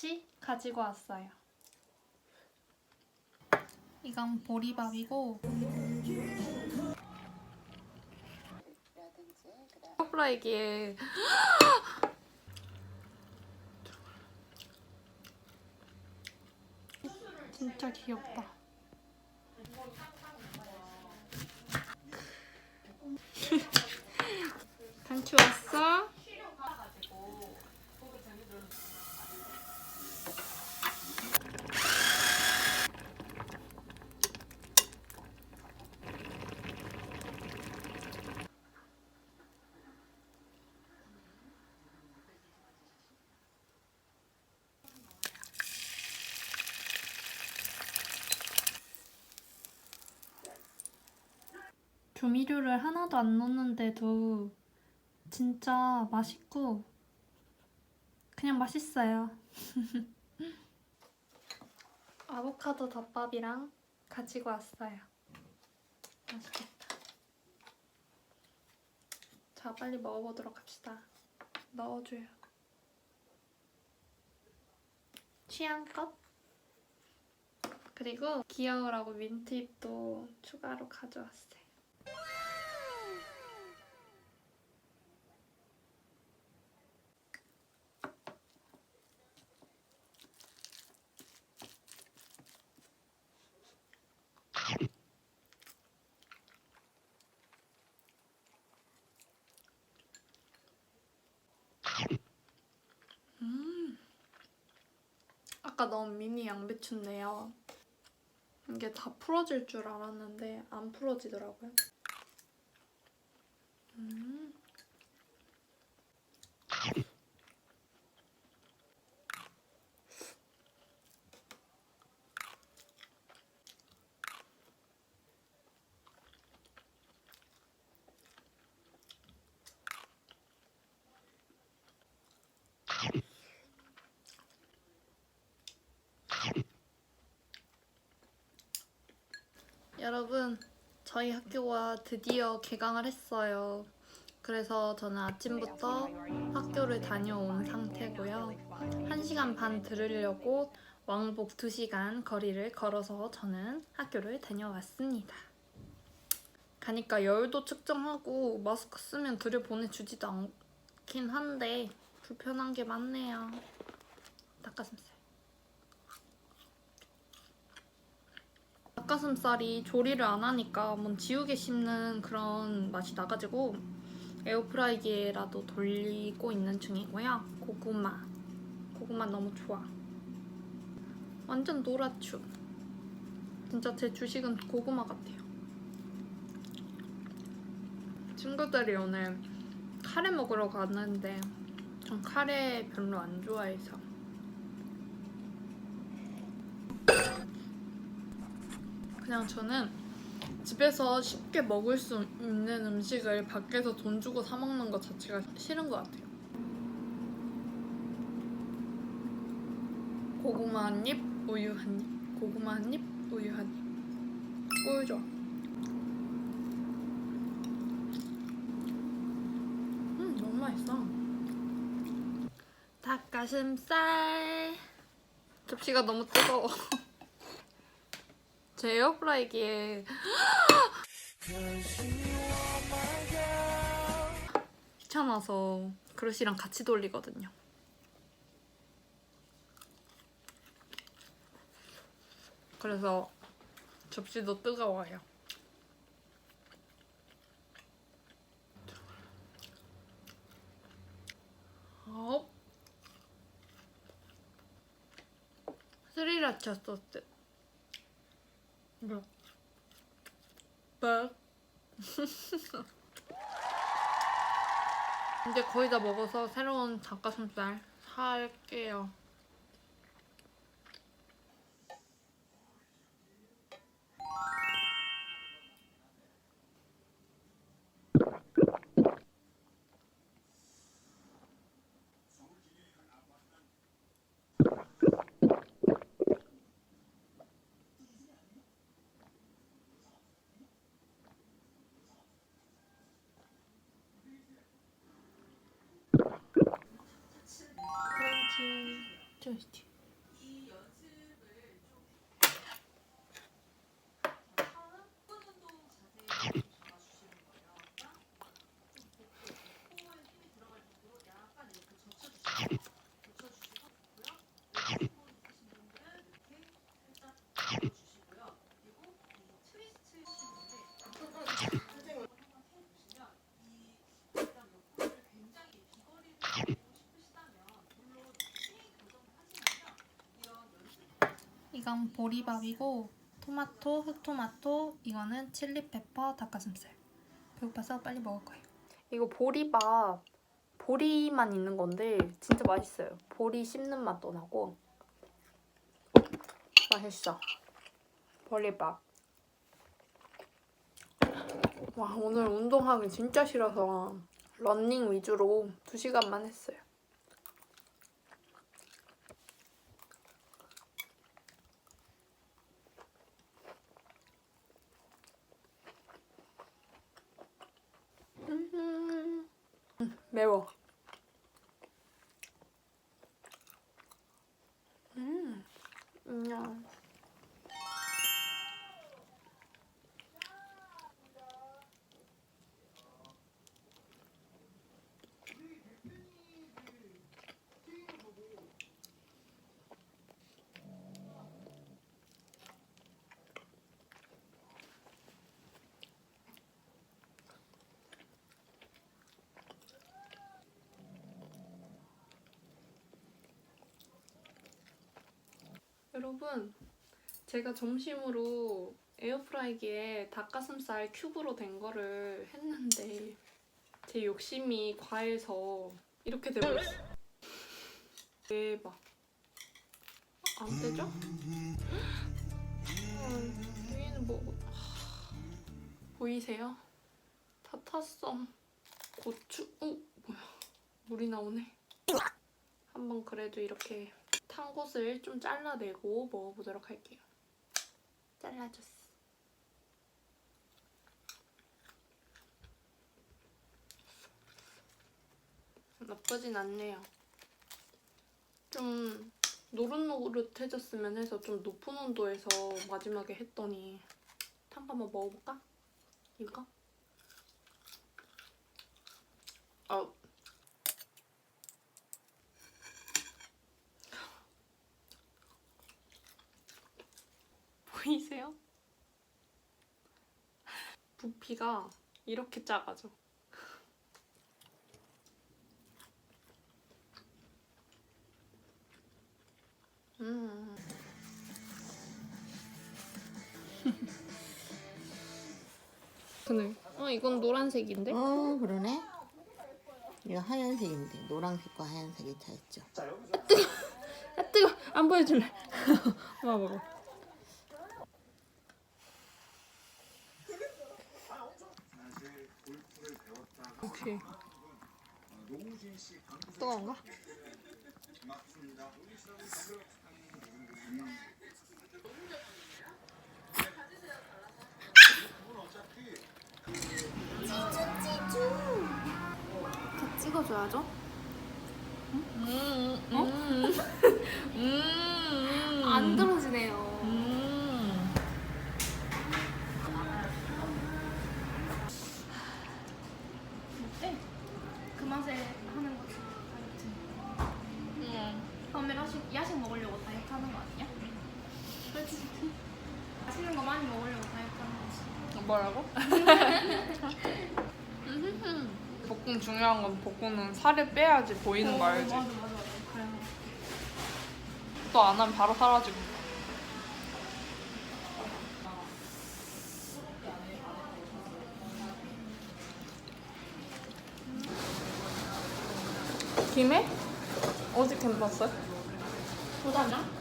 접시 가지고 왔어요. 이건 보리밥이고 프라이기에 진짜 귀엽다. 강추 왔어? 조미료를 하나도 안 넣는데도 진짜 맛있고 그냥 맛있어요. 아보카도 덮밥이랑 가지고 왔어요. 맛있겠다. 자, 빨리 먹어보도록 합시다. 넣어줘요. 취향껏. 그리고 귀여우라고 민트잎도 추가로 가져왔어요. 아까 넣은 미니 양배추인데요. 이게 다 풀어질 줄 알았는데 안 풀어지더라고요. 음. 여러분, 저희 학교가 드디어 개강을 했어요. 그래서 저는 아침부터 학교를 다녀온 상태고요. 1시간 반 들으려고 왕복 2시간 거리를 걸어서 저는 학교를 다녀왔습니다. 가니까 열도 측정하고 마스크 쓰면 들여보내주지도 않긴 한데 불편한 게 많네요. 닭가슴살. 닭가슴살이 조리를 안 하니까 한번 지우개 씹는 그런 맛이 나가지고 에어프라이기에라도 돌리고 있는 중이고요. 고구마. 고구마 너무 좋아. 완전 노랗죠? 진짜 제 주식은 고구마 같아요. 친구들이 오늘 카레 먹으러 가는데 전 카레 별로 안 좋아해서 그냥 저는 집에서 쉽게 먹을 수 있는 음식을 밖에서 돈 주고 사 먹는 것 자체가 싫은 것 같아요. 고구마 한 입, 우유 한 입, 고구마 한 입, 우유 한 입. 꿀 좋아. 음, 너무 맛있어. 닭가슴살. 접시가 너무 뜨거워. 제 에어프라이기에 귀찮아서 그릇이랑 같이 돌리거든요. 그래서 접시도 뜨거워요. 어? 스리라차 소스. 뭐? 이제 거의 다 먹어서 새로운 닭가슴살 살게요. 프렌치 토 이건 보리밥이고 토마토, 흑토마토, 이거는 칠리페퍼, 닭가슴살. 배고파서 빨리 먹을 거예요. 이거 보리밥 보리만 있는 건데 진짜 맛있어요. 보리 씹는 맛도 나고 맛있어. 보리밥. 와 오늘 운동하기 진짜 싫어서 런닝 위주로 2시간만 했어요. Merrill. 여러분, 제가 점심으로 에어프라이기에 닭가슴살 큐브로 된 거를 했는데 제 욕심이 과해서 이렇게 돼버렸어요. 대박. 안 되죠? 음, 위에는 뭐 하, 보이세요? 다 탔어. 고추, 어 뭐야? 물이 나오네. 한번 그래도 이렇게 탄 곳을 좀 잘라내고 먹어보도록 할게요. 잘라줬어. 나쁘진 않네요. 좀 노릇노릇해졌으면 해서 좀 높은 온도에서 마지막에 했더니 탄거 한번 먹어볼까? 이거? 보이세요? 부피가 이렇게 작아져. 음. 그네. 어 이건 노란색인데? 어 그러네. 이거 하얀색인데 노란색과 하얀색이 다 있죠. 아 뜨거. 안 보여줄래. 엄마 먹어. 오케이. 뜨거운가? 다 찍어줘야죠. 음, 어? 음. 안 들어지네요. 음. 어때? 그 맛에 하는 거지. 다이어트. 음. 다음에 야식, 야식 먹으려고 다이어트 하는 거 아니야? 그렇지. 맛있는 거 많이 먹으려고 다이어트 하는 거지. 뭐라고? 복근 중요한 건 복근은 살을 빼야지 보이는 거 알지? 어, 맞아, 맞아, 맞아. 그래. 또 안 하면 바로 사라지고. 김에? 어디 캠 봤어요? 도장이야?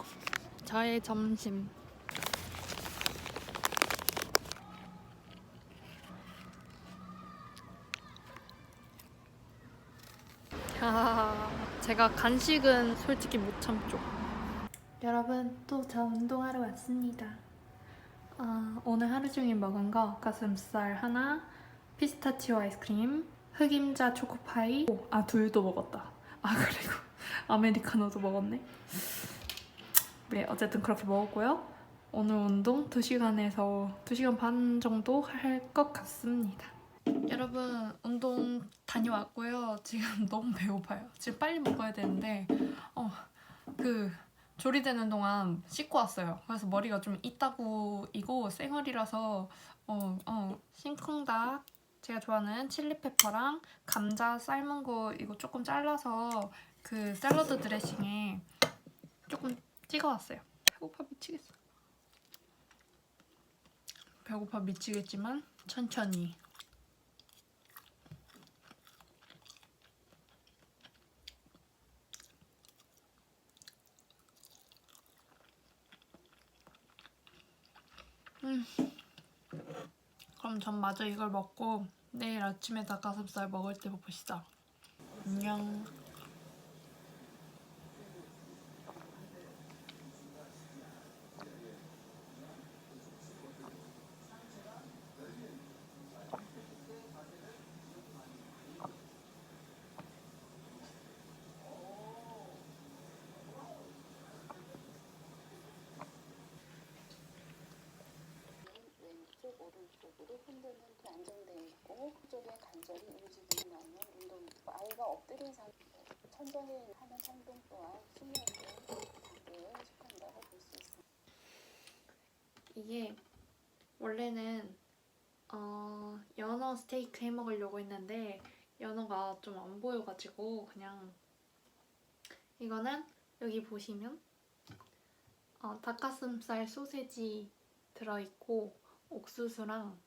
이거 저의 점심. 아, 제가 간식은 솔직히 못 참죠. 여러분 또 저 운동하러 왔습니다. 아, 오늘 하루 종일 먹은 거 가슴살 하나, 피스타치오 아이스크림, 흑임자 초코파이. 오, 아 둘도 먹었다. 아 그리고 아메리카노도 먹었네. 네, 어쨌든 그렇게 먹었고요. 오늘 운동 2시간에서 2시간 반 정도 할 것 같습니다. 여러분, 운동 다녀왔고요. 지금 너무 배고파요. 지금 빨리 먹어야 되는데, 어, 그, 조리되는 동안 씻고 왔어요. 그래서 머리가 좀 이따구이고 쌩얼이라서 어, 어, 싱콩닭 제가 좋아하는 칠리페퍼랑 감자 삶은 거 이거 조금 잘라서 그 샐러드 드레싱에 조금 찍어왔어요. 배고파 미치겠어. 배고파 미치겠지만 천천히. 음. 그럼 전 마저 이걸 먹고 내일 아침에 닭가슴살 먹을 때 봅시다. 안녕. 오른쪽으로 흔드는 게 안정돼 있고 쪽에 관절이 유지되는 운동 아이가 엎드린 상태 천장에 하는 행동 또한 수면의 단계에 속한다고 볼 수 있습니다. 이게 원래는 어, 연어 스테이크 해 먹으려고 했는데 연어가 좀 안 보여가지고 그냥 이거는 여기 보시면 어, 닭가슴살 소세지 들어있고 옥수수랑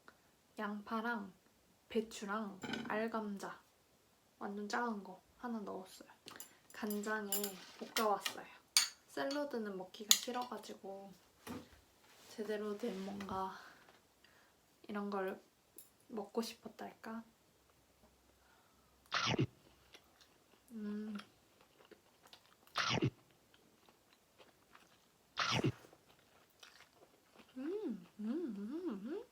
양파랑 배추랑 알감자 완전 작은 거 하나 넣었어요. 간장에 볶아왔어요. 샐러드는 먹기가 싫어가지고 제대로 된 뭔가 이런 걸 먹고 싶었달까? 음. 음, 음, 음, 음.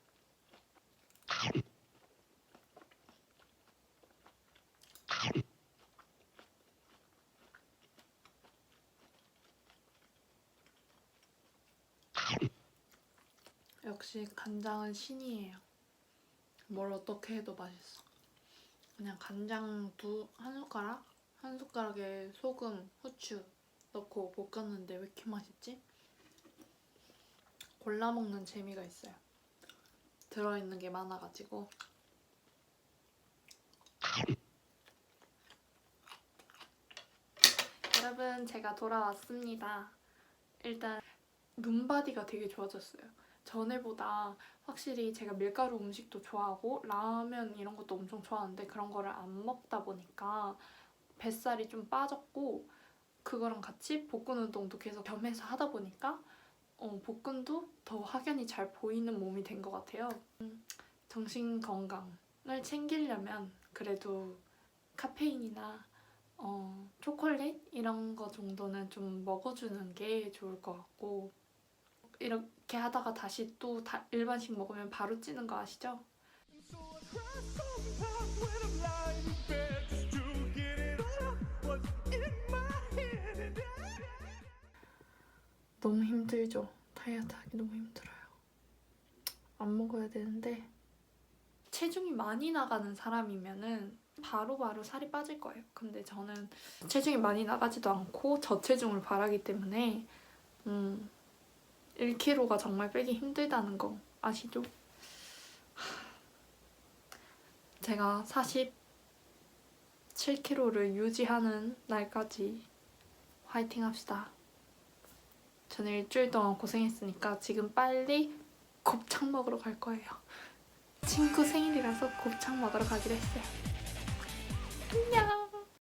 역시 간장은 신이에요. 뭘 어떻게 해도 맛있어. 그냥 간장 두 한 숟가락 한 숟가락에 소금, 후추 넣고 볶았는데 왜 이렇게 맛있지? 골라 먹는 재미가 있어요. 들어있는 게 많아가지고. 여러분 제가 돌아왔습니다. 일단 눈바디가 되게 좋아졌어요. 전에보다 확실히 제가 밀가루 음식도 좋아하고 라면 이런 것도 엄청 좋아하는데 그런 거를 안 먹다 보니까 뱃살이 좀 빠졌고 그거랑 같이 복근 운동도 계속 겸해서 하다 보니까 어, 복근도 더 확연히 잘 보이는 몸이 된 것 같아요. 음, 정신 건강을 챙기려면 그래도 카페인이나 어, 초콜릿 이런 거 정도는 좀 먹어주는 게 좋을 것 같고 이렇게 하다가 다시 또 다- 일반식 먹으면 바로 찌는 거 아시죠? 너무 힘들죠. 다이어트 하기 너무 힘들어요. 안 먹어야 되는데 체중이 많이 나가는 사람이면은 바로바로 살이 빠질 거예요. 근데 저는 체중이 많이 나가지도 않고 저체중을 바라기 때문에 음 1kg가 정말 빼기 힘들다는 거 아시죠? 제가 47kg를 유지하는 날까지 화이팅 합시다. 저는 일주일 동안 고생했으니까 지금 빨리 곱창 먹으러 갈 거예요. 친구 생일이라서 곱창 먹으러 가기로 했어요. 안녕!